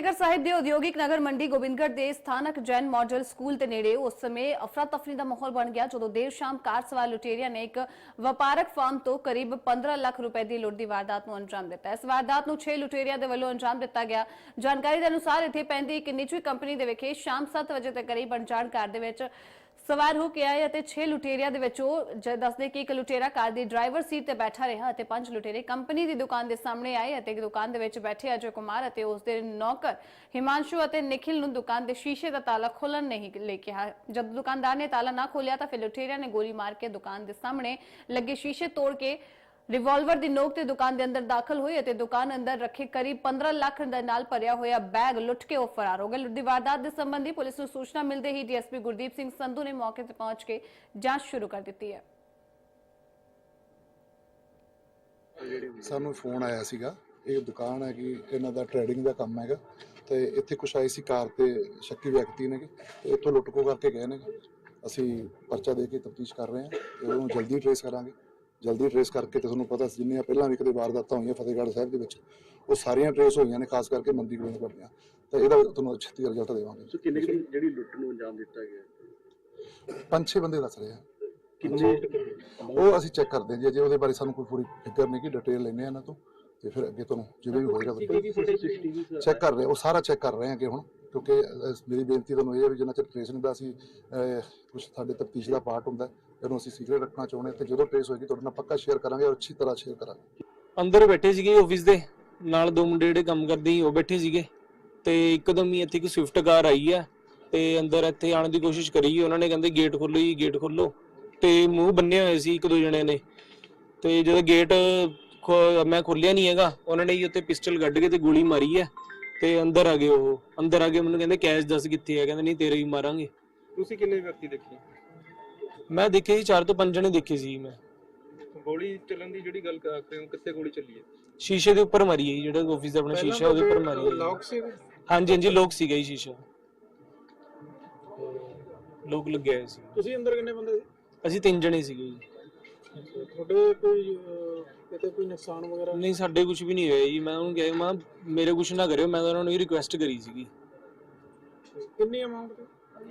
ਫਤਿਹਗੜ੍ਹ ਸਾਹਿਬ ਦੇ ਉਦਯੋਗਿਕ ਨਗਰ ਮੰਡੀ ਗੋਬਿੰਦਗੜ੍ਹ ਦੇ ਸਥਾਨਕ ਜੈਨ ਮਾਡਲ ਸਕੂਲ ਤੇ ਨੇੜੇ ਉਸ ਸਮੇਂ ਅਫਰਾ ਤਫਰੀ ਦਾ ਮਾਹੌਲ ਬਣ ਗਿਆ, ਜਦੋਂ ਦੇਰ ਸ਼ਾਮ ਕਾਰ ਸਵਾਰ ਲੁਟੇਰਿਆਂ ਨੇ ਇੱਕ ਵਪਾਰਕ ਫਾਰਮ ਤੋਂ ਕਰੀਬ 15 ਲੱਖ ਰੁਪਏ ਦੀ ਲੁੱਟ ਦੀ ਵਾਰਦਾਤ ਨੂੰ ਅੰਜਾਮ ਦਿੱਤਾ। ਇਸ ਵਾਰਦਾਤ ਨੂੰ 6 ਲੁਟੇਰਿਆਂ ਦੇ ਵੱਲੋਂ ਅੰਜਾਮ ਦਿੱਤਾ ਗਿਆ। ਜਾਣਕਾਰੀ ਦੇ ਅਨੁਸਾਰ ਇੱਥੇ ਪੈਂਦੀ ਇੱਕ ਨਿੱਜੀ ਕੰਪਨੀ ਦੇ ਵਿਖੇ ਸ਼ਾਮ 7 ਵਜੇ ਤੱਕ ਕਰੀਬ ਅਣਜਾਣ ਕਾਰ ਦੇ ਵਿੱਚ ਸਵਾਰ ਹੋ ਕੇ ਆਏ ਅਤੇ 6 ਲੁਟੇਰਿਆਂ ਦੇ ਵਿੱਚੋਂ ਜ- ਦੱਸਦੇ ਕਿ ਇੱਕ ਲੁਟੇਰਾ ਕਾਰ ਦੀ ਡਰਾਈਵਰ ਸੀਟ ਤੇ ਬੈਠਾ ਰਿਹਾ ਅਤੇ ਪੰਜ ਲੁਟੇਰੇ ਕੰਪਨੀ ਦੀ ਦੁਕਾਨ ਦੇ ਸਾਹਮਣੇ ਆਏ ਅਤੇ ਦੁਕਾਨ ਦੇ ਵਿੱਚ ਬੈਠੇ ਅਜੇ ਕੁਮਾਰ ਅਤੇ ਉਸ ਦੇ ਨੌਕਰ ਹਿਮਾਂਸ਼ੂ ਅਤੇ ਨਿਖਿਲ ਨੂੰ ਦੁਕਾਨ ਦੇ ਸ਼ੀਸ਼ੇ ਦਾ ਤਾਲਾ ਖੋਲਣ ਨਹੀਂ ਲੈ ਕਿਹਾ। ਜਦ ਦੁਕਾਨਦਾਰ ਨੇ ਤਾਲਾ ਨਾ ਖੋਲਿਆ ਤਾਂ ਫਿਰ ਲੁਟੇਰਿਆਂ ਨੇ ਗੋਲੀ ਮਾਰ ਕੇ ਦੁਕਾਨ ਦੇ ਸਾਹਮਣੇ ਲੱਗੇ ਸ਼ੀਸ਼ੇ ਤੋੜ ਕੇ ਰਿਵਾਲਵਰ ਦੀ ਨੋਕ ਤੇ ਦੁਕਾਨ ਦੇ ਅੰਦਰ ਦਾਖਲ ਹੋਏ ਅਤੇ ਦੁਕਾਨ ਅੰਦਰ ਰੱਖੇ ਕਰੀਬ 15 ਲੱਖ ਦੇ ਨਾਲ ਭਰਿਆ ਹੋਇਆ ਬੈਗ ਲੁੱਟ ਕੇ ਉਹ ਫਰਾਰ ਹੋ ਗਏ। ਲੁੱਟ ਦੀ ਵਾਰਦਾਤ ਦੇ ਸੰਬੰਧੀ ਪੁਲਿਸ ਨੂੰ ਸੂਚਨਾ ਮਿਲਦੇ ਹੀ ਡੀਐਸਪੀ ਗੁਰਦੀਪ ਸਿੰਘ ਸੰਧੂ ਨੇ ਮੌਕੇ ਤੇ ਪਹੁੰਚ ਕੇ ਜਾਂਚ ਸ਼ੁਰੂ ਕਰ ਦਿੱਤੀ ਹੈ। ਸਾਨੂੰ ਫੋਨ ਆਇਆ ਸੀਗਾ। ਇਹ ਦੁਕਾਨ ਹੈਗੀ, ਇਹਨਾਂ ਦਾ ਟ੍ਰੇਡਿੰਗ ਦਾ ਕੰਮ ਹੈਗਾ ਤੇ ਇੱਥੇ ਕੁਛ ਆਏ ਸੀ ਕਾਰ ਤੇ ਸ਼ੱਕੀ ਵਿਅਕਤੀ ਨੇਗੇ ਤੇ ਇੱਥੋਂ ਲੁੱਟਕੋ ਕਰਕੇ ਗਏ ਨੇਗੇ। ਅਸੀਂ ਪਰਚਾ ਦੇ ਕੇ ਤਫਤੀਸ਼ ਕਰ ਰਹੇ ਹਾਂ ਤੇ ਉਹਨੂੰ ਜਲਦੀ ਟ੍ਰੇਸ ਕਰਾਂਗੇ। ਜਲਦੀ ਟ੍ਰੇਸ ਕਰਕੇ ਤੇ ਤੁਹਾਨੂੰ ਪਤਾ ਜਿੰਨੀਆਂ ਪਹਿਲਾਂ ਵੀ ਕਦੇ ਵਾਰਦਾਤਾਂ ਹੋਈਆਂ ਫਤਿਹਗੜ੍ਹ ਸਾਹਿਬ ਦੇ ਵਿੱਚ ਉਹ ਸਾਰੀਆਂ ਟ੍ਰੇਸ ਹੋਈਆਂ ਨੇ ਖਾਸ ਕਰਕੇ ਮੰਦੀ ਗੋਬਿੰਦ ਦੀਆਂ। ਤਾਂ ਇਹਦਾ ਤੁਹਾਨੂੰ ਛੇਤੀ ਰਿਜ਼ਲਟ ਦੇਵਾਂਗੇ। ਸੋ ਕਿੰਨੇ ਕੁ ਜਿਹੜੀ ਲੁੱਟ ਨੂੰ ਅੰਜਾਮ ਦਿੱਤਾ ਗਿਆ? ਪੰਜ ਛੇ ਬੰਦੇ ਦੱਸ ਰਹੇ ਆ। ਕਿੰਨੇ? ਉਹ ਅਸੀਂ ਚੈੱਕ ਕਰਦੇ ਹਾਂ ਜੀ ਜੇ ਉਹਦੇ ਬਾਰੇ ਸਾਨੂੰ ਕੋਈ ਪੂਰੀ ਫਿਕਰ ਨਹੀਂ ਕਿ ਡਿਟੇਲ ਲੈਣੇ ਆ ਇਹਨਾਂ ਤੋਂ। ਤੇ ਫਿਰ ਅੱਗੇ ਤੁਹਾਨੂੰ ਜਿਵੇਂ ਵੀ ਹੋਏਗਾ ਸੀਸੀਟੀਵੀ ਚੈੱਕ ਕਰ ਰਹੇ ਉਹ ਸਾਰਾ ਚੈੱਕ ਕਰ ਰਹੇ ਹਾਂ ਕਿ ਹੁਣ ਕਿਉਂਕਿ ਮੇਰੀ ਬੇਨਤੀ ਤੁਹਾਨੂੰ ਇਹ ਹੈ ਵੀ ਜਿੰਨਾ ਚਿਰ ਟ੍ਰੇਸ ਨਹੀਂ ਦਾ ਅਸੀਂ ਕੁਝ ਸਾਡੇ ਤਫਤੀਸ਼ ਦਾ ਪਾਰਟ ਹੁੰਦਾ ਇਹਨੂੰ ਅਸੀਂ ਸੀਕ੍ਰੇਟ ਰੱਖਣਾ ਚਾਹੁੰਦੇ ਹਾਂ ਤੇ ਜਦੋਂ ਟ੍ਰੇਸ ਹੋਏਗੀ ਤੁਹਾਡੇ ਨਾਲ ਪੱਕਾ ਸ਼ੇਅਰ ਕਰਾਂਗੇ ਔਰ ਅੱਛੀ ਤਰ੍ਹਾਂ ਸ਼ੇਅਰ ਕਰਾਂਗੇ। ਅੰਦਰ ਬੈਠੇ ਸੀਗੇ ਆਫਿਸ ਦੇ ਨਾਲ ਦੋ ਮੁੰਡੇ ਜਿਹੜੇ ਕੰਮ ਕਰਦੇ ਸੀ ਉਹ ਬੈਠੇ ਸੀਗੇ। ਤੇ ਇੱਕਦਮ ਹੀ ਇੱਥੇ ਇੱਕ ਸਵਿਫਟ ਕਾਰ ਆਈ ਆ ਤੇ ਅੰਦਰ ਇੱਥੇ ਆਉਣ ਦੀ ਕੋਸ਼ਿਸ਼ ਕਰੀ ਉਹਨਾਂ ਨੇ ਕਹਿੰਦੇ ਗੇਟ ਖੋਲੋ ਜੀ ਗੇਟ ਖੋਲੋ ਤੇ ਮੂੰਹ ਬੰਨੇ ਹੋਏ ਸੀ ਇੱਕ ਦੋ ਜਣੇ ਨੇ। ਤੇ ਜਦੋਂ ਗੇਟ ਖੋ- ਮੈਂ ਖੋਲਿਆ ਨਹੀਂ ਹੈਗਾ। ਉਹਨਾਂ ਨੇ ਹੀ ਉੱਤੇ ਪਿਸਟਲ ਕੱਢ ਕੇ ਤੇ ਗੋਲੀ ਮਾਰੀ ਹੈ ਤੇ ਅੰਦਰ ਆ ਗਏ ਉਹ। ਅੰਦਰ ਆ ਕੇ ਮੈਨੂੰ ਕਹਿੰਦੇ ਕੈਸ਼ ਦੱਸ ਕਿੱਥੇ ਹੈ? ਕਹਿੰਦੇ ਨਹੀਂ ਤੇਰੇ ਹੀ ਮਾਰਾਂਗੇ। ਤੁਸੀਂ ਕਿੰਨੇ ਵਿਅਕਤੀ ਦੇਖੇ? ਮੈਂ ਦੇਖੇ ਸੀ ਚਾਰ ਤੋਂ ਪੰਜ ਜਣੇ ਦੇਖੇ ਸੀ ਮੈਂ। ਗੋਲੀ ਚੱਲਣ ਦੀ ਜਿਹੜੀ ਗੱਲ ਕਰ ਰਹੇ ਹੋ ਕਿੱਥੇ ਗੋਲੀ ਚੱਲੀ ਹੈ? ਸ਼ੀਸ਼ੇ ਦੇ ਉੱਪਰ ਮਾਰੀ ਹੈ ਜੀ, ਜਿਹੜਾ ਆਫਿਸ ਦਾ ਆਪਣਾ ਸ਼ੀਸ਼ਾ ਉਹਦੇ ਉੱਪਰ ਮਾਰੀ ਹੈ ਲੌਕ ਸੀ ਹਾਂਜੀ ਹਾਂਜੀ ਲੋਕ ਸੀਗਾ ਹੀ ਸ਼ੀਸ਼ਾ। ਲੋਕ ਲੱਗਿਆ ਹੋਇਆ ਸੀ। ਤੁਸੀਂ ਅੰਦਰ ਕਿੰਨੇ ਬੰਦੇ ਸੀ? ਅਸੀਂ ਤਿੰਨ ਜਣੇ ਸੀਗੇ ਜੀ। ਤੁਹਾਡੇ ਕੋਈ ਅਹ, ਕਿਤੇ ਕੋਈ ਨੁਕਸਾਨ ਵਗੈਰਾ? ਨਹੀਂ ਸਾਡੇ ਕੁਝ ਵੀ ਨਹੀਂ ਹੋਇਆ ਜੀ। ਮੈਂ ਉਹਨੂੰ ਕਿਹਾ ਮੈਂ ਮੇਰੇ ਕੁਝ ਨਾ ਕਰਿਓ ਮੈਂ ਤਾਂ ਉਹਨਾਂ ਨੂੰ ਇਹ ਰਿਕੁਐਸਟ ਕਰੀ ਸੀਗੀ। ਕਿੰਨੀ ਅਮਾਉਂਟ